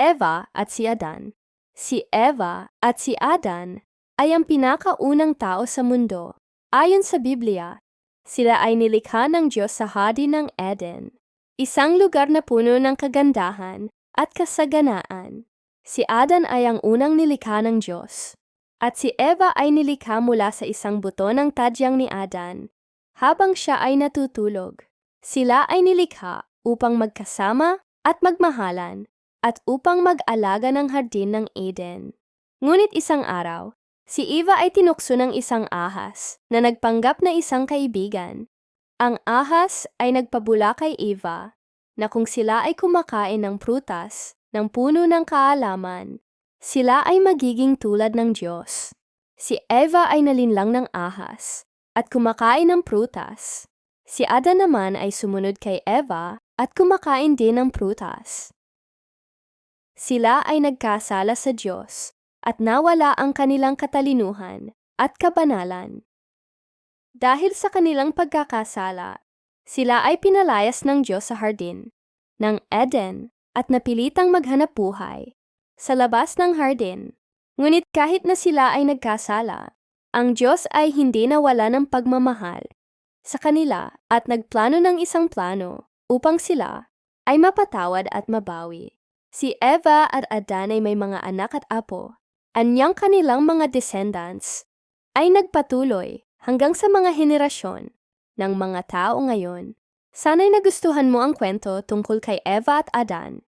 Eva at si Adan. Si Eva at si Adan ay ang pinakaunang tao sa mundo. Ayon sa Biblia, sila ay nilikha ng Diyos sa hadi ng Eden, isang lugar na puno ng kagandahan at kasaganaan. Si Adan ay ang unang nilikha ng Diyos, at si Eva ay nilikha mula sa isang buto ng tadyang ni Adan. Habang siya ay natutulog, sila ay nilikha upang magkasama at magmahalan at upang mag-alaga ng hardin ng Eden. Ngunit isang araw, si Eva ay tinukso ng isang ahas na nagpanggap na isang kaibigan. Ang ahas ay nagpabula kay Eva na kung sila ay kumakain ng prutas ng puno ng kaalaman, sila ay magiging tulad ng Diyos. Si Eva ay nalinlang ng ahas at kumakain ng prutas. Si Adan naman ay sumunod kay Eva at kumakain din ng prutas. Sila ay nagkasala sa Diyos at nawala ang kanilang katalinuhan at kabanalan. Dahil sa kanilang pagkakasala, sila ay pinalayas ng Diyos sa hardin ng Eden at napilitang maghanap buhay sa labas ng hardin. Ngunit kahit na sila ay nagkasala, ang Diyos ay hindi nawala ng pagmamahal sa kanila at nagplano ng isang plano upang sila ay mapatawad at mabawi. Si Eva at Adan ay may mga anak at apo. Anyang kanilang mga descendants ay nagpatuloy hanggang sa mga henerasyon ng mga tao ngayon. Sana'y nagustuhan mo ang kwento tungkol kay Eva at Adan